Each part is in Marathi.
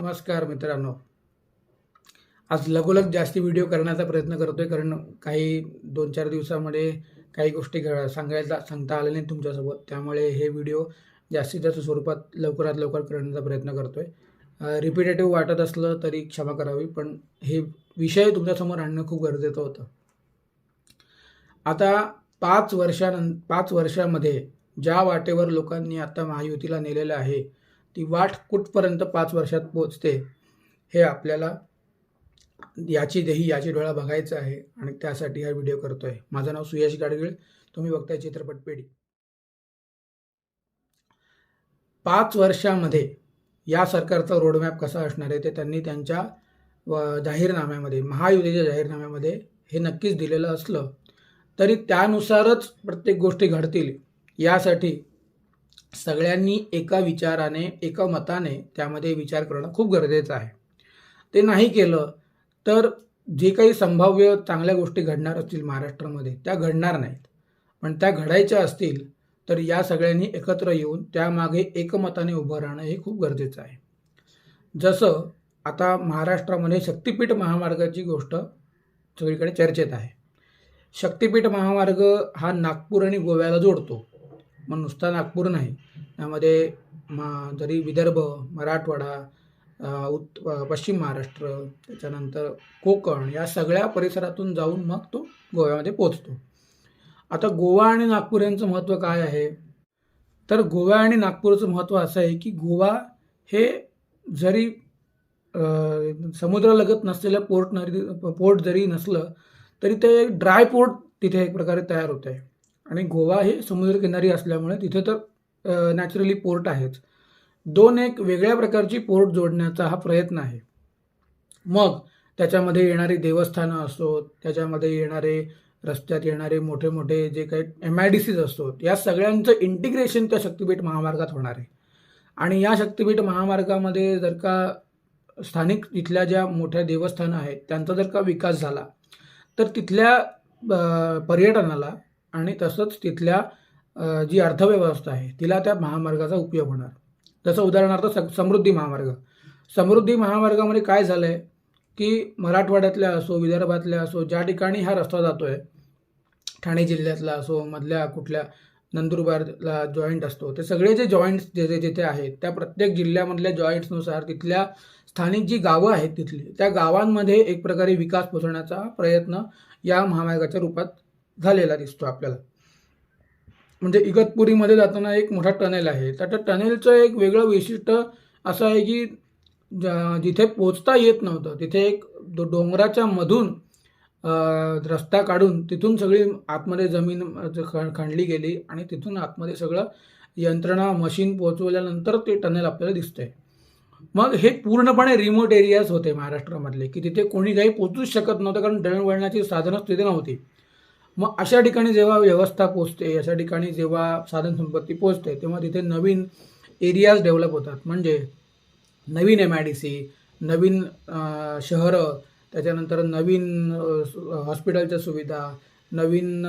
नमस्कार मित्रांनो. आज लगोलग जास्ती व्हिडिओ करण्याचा प्रयत्न करतोय कारण काही दोन चार दिवसामध्ये काही गोष्टी घ सांगायला सांगता आल्या नाही तुमच्यासोबत. त्यामुळे हे व्हिडिओ जास्तीत जास्त स्वरूपात लवकरात लवकर करण्याचा प्रयत्न करतोय. रिपिटेटिव्ह वाटत असलं तरी क्षमा करावी पण हे विषय तुमच्यासमोर आणणं खूप गरजेचं होतं. आता पाच वर्षानं पाच वर्षामध्ये ज्या वाटेवर लोकांनी आता महायुतीला नेलेलं आहे ती वाट कुठपर्यंत पाच वर्षात पोचते हे आपल्याला याची देही याची डोळा बघायचं आहे आणि त्यासाठी हा व्हिडिओ करतो आहे माझं नाव सुयश गाडगीळ तुम्ही बघताय चित्रपट पेढी. पाच वर्षामध्ये या सरकारचा रोडमॅप कसा असणार आहे ते त्यांनी त्यांच्या व- जाहीरनाम्यामध्ये महायुतीच्या जाहीरनाम्यामध्ये हे नक्कीच दिलेलं असलं तरी त्यानुसारच प्रत्येक गोष्टी घडतील. यासाठी सगळ्यांनी एका विचाराने एका मताने त्यामध्ये विचार करणं खूप गरजेचं आहे. ते नाही केलं तर जे काही संभाव्य चांगल्या गोष्टी घडणार असतील महाराष्ट्रामध्ये त्या घडणार नाहीत. पण त्या घडायच्या असतील तर या सगळ्यांनी एकत्र येऊन त्यामागे एकमताने उभं राहणं हे खूप गरजेचं आहे. जसं आता महाराष्ट्रामध्ये शक्तिपीठ महामार्गाची गोष्ट सगळीकडे चर्चेत आहे. शक्तिपीठ महामार्ग हा नागपूर आणि गोव्याला जोडतो. मग नुसता नागपूर नाही. त्यामध्ये मा जरी विदर्भ मराठवाडा उत् पश्चिम महाराष्ट्र त्याच्यानंतर कोकण या सगळ्या परिसरातून जाऊन मग तो गोव्यामध्ये पोचतो आता गोवा आणि नागपूर यांचं महत्त्व काय आहे? तर गोवा आणि नागपूरचं महत्त्व असं आहे की गोवा हे जरी समुद्रालगत नसलेलं पोर्ट नरी पोर्ट जरी नसलं तरी ते एक ड्राय पोर्ट तिथे एक प्रकारे तयार होत आहे आणि गोवा हे समुद्रकिनारी असल्यामुळे तिथे तर नॅचरली पोर्ट आहेच. दोन एक वेगळ्या प्रकारची पोर्ट जोडण्याचा हा प्रयत्न आहे. मग त्याच्यामध्ये येणारी देवस्थानं असो त्याच्यामध्ये येणारे रस्त्यात येणारे मोठे मोठे जे काही एम आय डी सीज असतो या सगळ्यांचं इंटिग्रेशन त्या शक्तिपीठ महामार्गात होणार आहे. आणि या शक्तिपीठ महामार्गामध्ये जर का स्थानिक तिथल्या ज्या मोठ्या देवस्थानं आहेत त्यांचा जर का विकास झाला तर तिथल्या पर्यटनाला आणि तसंच तिथल्या जी अर्थव्यवस्था आहे तिला त्या महामार्गाचा उपयोग होणार. जसं उदाहरणार्थ स- समृद्धी महामार्ग. समृद्धी महामार्गामध्ये काय झालं आहे की मराठवाड्यातल्या असो विदर्भातल्या असो ज्या ठिकाणी हा रस्ता जातो आहे ठाणे जिल्ह्यातला असो मधल्या कुठल्या नंदुरबारला जॉईंट असतो ते सगळे जे जॉईंट्स जे जिथे आहेत त्या प्रत्येक जिल्ह्यामधल्या जॉईंट्सनुसार तिथल्या स्थानिक जी गावं आहेत तिथली त्या गावांमध्ये एक प्रकारे विकास पोचवण्याचा प्रयत्न या महामार्गाच्या रूपात झालेला दिसतो आपल्याला. म्हणजे इगतपुरीमध्ये जाताना एक मोठा टनेल आहे. तर त्या टनेलचं एक वेगळं वैशिष्ट्य असं आहे की ज- जिथे पोचता येत नव्हतं तिथे एक डोंगराच्या मधून रस्ता काढून तिथून सगळी आतमध्ये जमीन ख- खणली गेली आणि तिथून आतमध्ये सगळं यंत्रणा मशीन पोहोचवल्यानंतर ते टनेल आपल्याला दिसतंय. मग हे पूर्णपणे रिमोट एरियाज होते महाराष्ट्रामधले की तिथे कोणी काही पोचूच शकत नव्हतं कारण दळणवळणाची साधनच तिथे नव्हती. मग अशा ठिकाणी जेव्हा व्यवस्था पोचते अशा ठिकाणी जेव्हा साधन संपत्ती पोचते तेव्हा तिथे नवीन एरियाज डेव्हलप होतात. म्हणजे नवीन एम आय डी सी नवीन शहरं त्याच्यानंतर नवीन हॉस्पिटलच्या सुविधा नवीन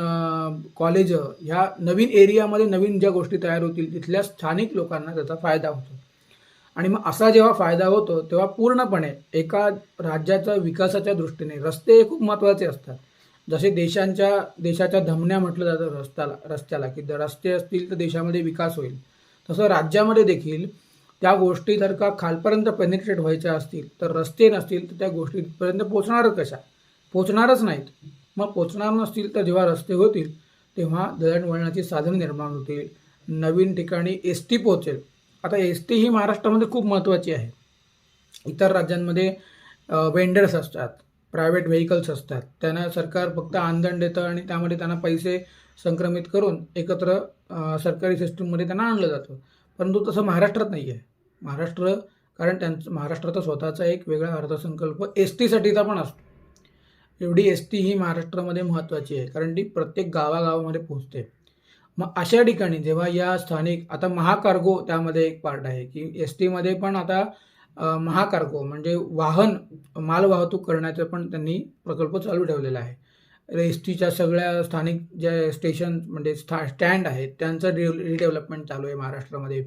कॉलेज ह्या नवीन एरियामध्ये नवीन ज्या गोष्टी तयार होतील तिथल्या स्थानिक लोकांना त्याचा फायदा होतो. आणि मग असा जेव्हा फायदा होतो तेव्हा पूर्णपणे एका राज्याच्या विकासाच्या दृष्टीने रस्ते हे खूप महत्त्वाचे असतात. जसे देशांच्या देशाच्या धमन्या म्हटलं जातं रस्त्याला रस्त्याला की रस्ते असतील तर देशामध्ये विकास होईल. तसं राज्यामध्ये देखील त्या गोष्टी जर का खालपर्यंत पेनिट्रेट व्हायच्या असतील तर रस्ते नसतील तर त्या गोष्टीपर्यंत पोचणारच कशा? पोचणारच नाहीत. मग पोचणार नसतील तर जेव्हा रस्ते होतील तेव्हा दळणवळणाची साधनं निर्माण होतील नवीन ठिकाणी एस टी पोचेल आता एस टी ही महाराष्ट्रामध्ये खूप महत्त्वाची आहे. इतर राज्यांमध्ये वेंडर्स असतात. प्रायव्हेट व्हेकल्स असतात. त्यांना सरकार फक्त आंदण देतं आणि त्यामध्ये त्यांना पैसे संक्रमित करून एकत्र सरकारी सिस्टीममध्ये त्यांना आणलं जातं. परंतु तसं महाराष्ट्रात नाही आहे महाराष्ट्र कारण त्यांचं महाराष्ट्राचा स्वतःचा एक वेगळा अर्थसंकल्प एस टीसाठीचा पण असतो. एवढी एस टी ही महाराष्ट्रामध्ये महत्त्वाची आहे कारण ती प्रत्येक गावागावामध्ये पोहोचते. मग अशा ठिकाणी जेव्हा या स्थानिक आता महाकार्गो त्यामध्ये एक पार्ट आहे की एस टीमध्ये पण आता महाकार्गो म्हणजे वाहन माल वाहतूक करण्याचा पण त्यांनी प्रकल्प चालू ठेवलेला आहे. एस टीच्या सगळ्या स्थानिक ज्या स्टेशन म्हणजे स्था स्टँड आहेत त्यांचं रि रिडेव्हलपमेंट चालू आहे महाराष्ट्रामध्ये.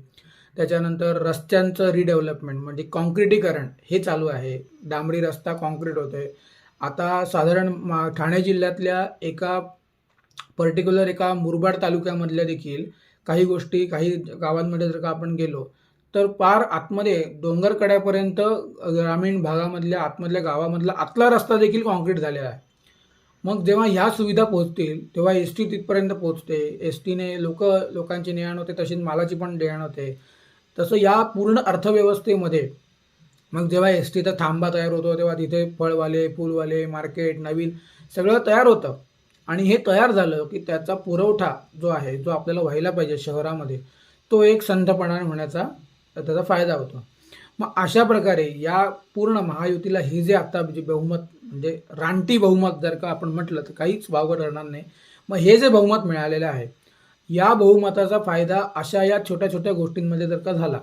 त्याच्यानंतर रस्त्यांचं रिडेव्हलपमेंट म्हणजे कॉन्क्रिटीकरण हे चालू आहे. डांबरी रस्ता कॉन्क्रीट होतो आहे आता साधारण मा ठाणे जिल्ह्यातल्या एका पर्टिक्युलर एका मुरबाड तालुक्यामधल्या देखील काही गोष्टी काही गावांमध्ये जर का आपण गेलो तर पार आतमध्ये डोंगरकड्यापर्यंत ग्रामीण भागामधल्या आतमधल्या गावामधला आतला रस्ता देखील कॉन्क्रीट झालेला आहे. मग जेव्हा ह्या सुविधा पोहोचतील तेव्हा एस टी तिथपर्यंत पोहोचते. एस टीने लोक लोकांची नेहाण होते तशीच मालाची पण देहाण होते. तसं या पूर्ण अर्थव्यवस्थेमध्ये मग जेव्हा एस टीचा थांबा तयार होतो तेव्हा तिथे फळवाले फुलवाले मार्केट नवीन सगळं तयार होतं. आणि हे तयार झालं की त्याचा पुरवठा जो आहे जो आपल्याला व्हायला पाहिजे शहरामध्ये तो एक संथपणाने होण्याचा त्याचा फायदा होतो. मग अशा प्रकारे या पूर्ण महायुतीला हे जे आता म्हणजे बहुमत म्हणजे रानटी बहुमत जर का आपण म्हटलं तर काहीच वावगं राहणार नाही. मग हे जे बहुमत मिळालेलं आहे या बहुमताचा फायदा अशा या छोट्या छोट्या गोष्टींमध्ये जर का झाला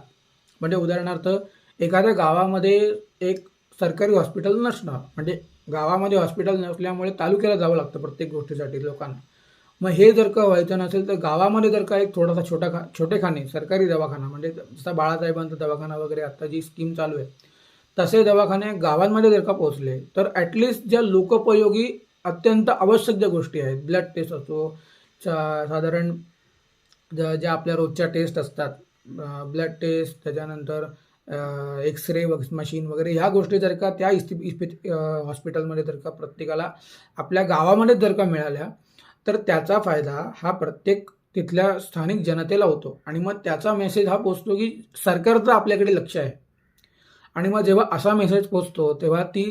म्हणजे उदाहरणार्थ एखाद्या गावामध्ये एक सरकारी हॉस्पिटल नसणं म्हणजे गावामध्ये हॉस्पिटल नसल्यामुळे तालुक्याला जावं लागतं प्रत्येक गोष्टीसाठी लोकांना. मग हे जर का व्हायचं नसेल तर गावामध्ये जर का एक थोडासा छोटा खा छोटेखाने सरकारी दवाखाना म्हणजे जसा बाळासाहेबांचा दवाखाना वगैरे आता जी स्कीम चालू आहे तसे दवाखाने गावांमध्ये जर का पोहोचले तर ॲटलिस्ट ज्या लोकोपयोगी अत्यंत आवश्यक ज्या गोष्टी आहेत ब्लड टेस्ट असो चा- साधारण ज्या ज्या आपल्या रोजच्या टेस्ट असतात ब्लड टेस्ट त्याच्यानंतर एक्सरे मशीन वगैरे ह्या गोष्टी जर का त्या इस्पि इस्पि हॉस्पिटलमध्ये जर का प्रत्येकाला आपल्या गावामध्येच जर का मिळाल्या तर त्याचा फायदा हा प्रत्येक तिथल्या स्थानिक जनतेला होतो. आणि मग त्याचा मेसेज हा पोचतो की सरकारचं आपल्याकडे लक्ष आहे. आणि मग जेव्हा असा मेसेज पोचतो तेव्हा ती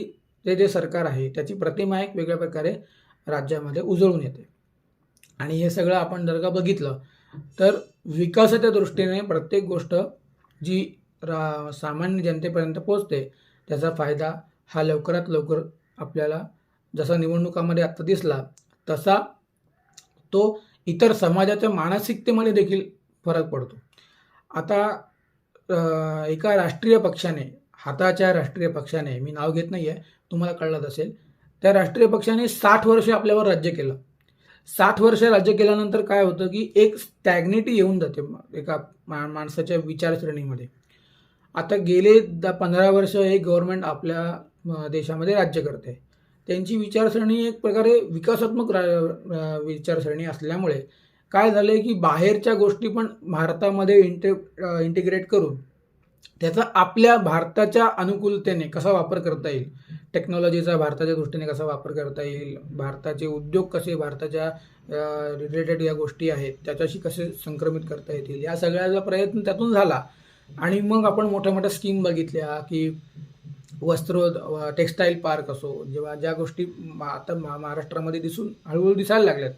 ते जे सरकार आहे त्याची प्रतिमा एक वेगळ्या प्रकारे राज्यामध्ये उजळून येते. आणि हे सगळं आपण जर का बघितलं तर विकासाच्या दृष्टीने प्रत्येक गोष्ट जी रा सामान्य जनतेपर्यंत पोचते त्याचा फायदा हा लवकरात लवकर आपल्याला जसा निवडणुकामध्ये आत्ता दिसला तसा तो इतर समाजाच्या मानसिकतेमध्ये देखील फरक पडतो. आता एका राष्ट्रीय पक्षाने हाताच्या राष्ट्रीय पक्षाने मी नाव घेत नाही आहे तुम्हाला कळलं असेल त्या राष्ट्रीय पक्षाने साठ वर्ष आपल्यावर राज्य केलं. साठ वर्ष राज्य केल्यानंतर काय होतं की एक स्टॅग्निटी येऊन जाते एका मा माणसाच्या विचारश्रेणीमध्ये. आता गेले द पंधरा वर्ष हे गव्हर्नमेंट आपल्या देशामध्ये राज्य करते. त्यांची विचारसरणी एक प्रकारे विकासात्मक रा विचारसरणी असल्यामुळे काय झालं आहे की बाहेरच्या गोष्टी पण भारतामध्ये इंटे इंटिग्रेट करून त्याचा आपल्या भारताच्या अनुकूलतेने कसा वापर करता येईल? टेक्नॉलॉजीचा भारताच्या दृष्टीने कसा वापर करता येईल? भारताचे उद्योग कसे भारताच्या रिलेटेड या गोष्टी आहेत त्याच्याशी कसे संक्रमित करता येतील? या सगळ्याचा प्रयत्न त्यातून झाला. आणि मग आपण मोठ्या मोठ्या स्कीम बघितल्या की वस्त्र टेक्स्टाईल पार्क असो जेव्हा ज्या गोष्टी मा- आता महा- महाराष्ट्रामध्ये दिसून हळूहळू दिसायला लागल्यात.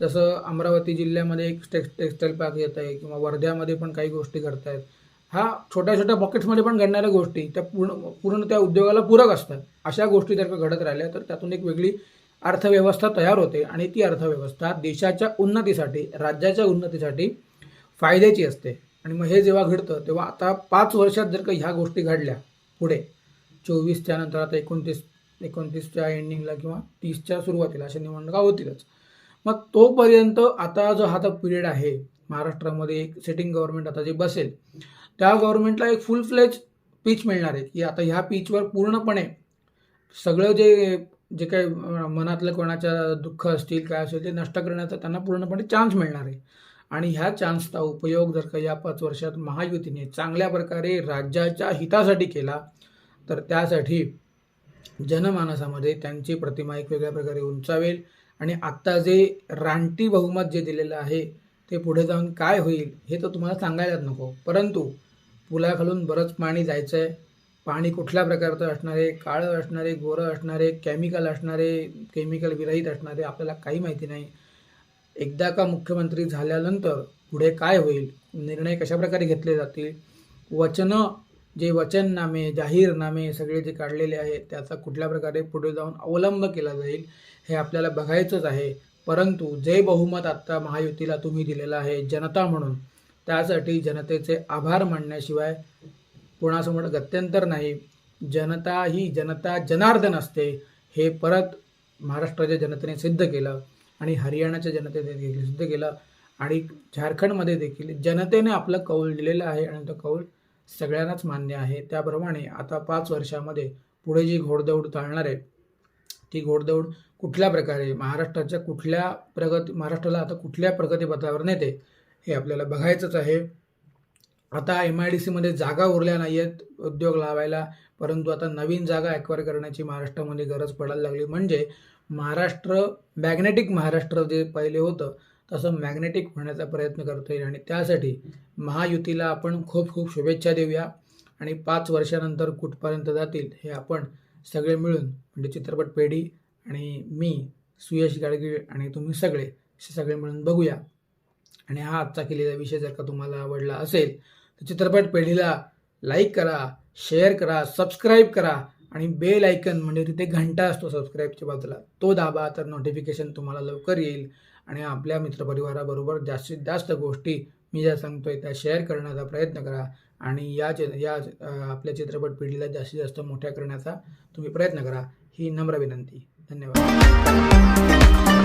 जसं अमरावती जिल्ह्यामध्ये एक टेक्स टेक्स्टाईल पार्क येत आहे किंवा वर्ध्यामध्ये पण काही गोष्टी घडत आहेत हा छोट्या छोट्या पॉकेट्समध्ये पण घडणाऱ्या गोष्टी त्या पूर्ण पूर्ण त्या उद्योगाला पूरक असतात. अशा गोष्टी जर का घडत राहिल्या तर त्यातून एक वेगळी अर्थव्यवस्था तयार होते आणि ती अर्थव्यवस्था देशाच्या उन्नतीसाठी राज्याच्या उन्नतीसाठी फायद्याची असते. आणि मग हे जेव्हा घडतं तेव्हा आता पाच वर्षात जर का ह्या गोष्टी घडल्या पुढे चोवीसच्या नंतर आता एकोणतीस एकोणतीसच्या एंडिंगला किंवा तीसच्या सुरुवातीला अशा निवडणुका होतीलच. मग तोपर्यंत आता जो हा पिरियड आहे महाराष्ट्रामध्ये एक सिटिंग गव्हर्नमेंट आता जे बसेल त्या गव्हर्नमेंटला एक फुल फ्लेज पीच मिळणार आहे की आता ह्या पीचवर पूर्णपणे सगळं जे जे काही मनातलं कोणाच्या दुःख असतील काय असेल ते नष्ट करण्याचा त्यांना पूर्णपणे चान्स मिळणार आहे. आणि ह्या चान्सचा उपयोग जर का या पाच वर्षात महायुतीने चांगल्या प्रकारे राज्याच्या हितासाठी केला तर त्यासाठी जनमानसामध्ये त्यांची प्रतिमा एक वेगळ्या प्रकारे उंचावेल आणि आत्ता जे रानटी बहुमत जे दिलेलं आहे ते पुढे जाऊन काय होईल हे तर तुम्हाला सांगायलाच नको. परंतु पुलाखालून बरंच पाणी जायचं आहे पाणी कुठल्या प्रकारचं असणारे काळं असणारे गोरं असणारे केमिकल असणारे केमिकल विरहित असणारे आपल्याला काही माहिती नाही. एकदा का मुख्यमंत्री झाल्यानंतर पुढे काय होईल? निर्णय कशा प्रकारे घेतले जातील? वचनं जे वचननामे जाहीरनामे सगळे जे काढलेले आहेत त्याचा कुठल्या प्रकारे पुढे जाऊन अवलंब केला जाईल हे आपल्याला बघायचंच आहे. परंतु जे बहुमत आत्ता महायुतीला तुम्ही दिलेलं आहे जनता म्हणून त्यासाठी जनतेचे आभार मानण्याशिवाय कोणासमोर गत्यंतर नाही. जनता ही जनता जनार्दन असते हे परत महाराष्ट्राच्या जनतेने सिद्ध केलं आणि हरियाणाच्या जनतेने देखील सिद्ध केलं. आणि झारखंडमध्ये देखील जनतेने आपलं कौल दिलेलं आहे आणि तो कौल सगळ्यांनाच मान्य आहे. त्याप्रमाणे आता पाच वर्षामध्ये पुढे जी घोडदौड चालणार आहे ती घोडदौड कुठल्या प्रकारे महाराष्ट्राच्या कुठल्या प्रगती महाराष्ट्राला आता कुठल्या प्रगतीपथावर नेते हे आपल्याला बघायचंच आहे. आता एम आय डी सीमध्ये जागा उरल्या नाही आहेत उद्योग लावायला परंतु आता नवीन जागा ॲक्वायर करण्याची महाराष्ट्रामध्ये गरज पडायला लागली. म्हणजे महाराष्ट्र मॅग्नेटिक महाराष्ट्र जे पहिले होतं तसं मॅग्नेटिक होण्याचा प्रयत्न करता येईल आणि त्यासाठी महायुतीला आपण खूप खूप शुभेच्छा देऊया. आणि पाच वर्षानंतर कुठपर्यंत जातील हे आपण सगळे मिळून म्हणजे चित्रपट पेढी आणि मी सुयश गाडगीळ आणि तुम्ही सगळे असे सगळे मिळून बघूया. आणि हा आजचा केलेला विषय जर का तुम्हाला आवडला असेल तर चित्रपट पेढीला लाईक करा शेअर करा सबस्क्राईब करा. आणि बेल आयकन म्हणजे तिथे घंटा असतो सबस्क्राईबच्या बाजूला. तो दाबा तर नोटिफिकेशन तुम्हाला लवकर येईल. आणि आपल्या मित्रपरिवाराबरोबर जास्तीत जास्त गोष्टी मी ज्या सांगतोय त्या शेअर करण्याचा प्रयत्न करा. आणि या चि या आपल्या चित्रपट पिढीला जास्तीत जास्त मोठ्या करण्याचा तुम्ही प्रयत्न करा. ही नम्र विनंती. धन्यवाद.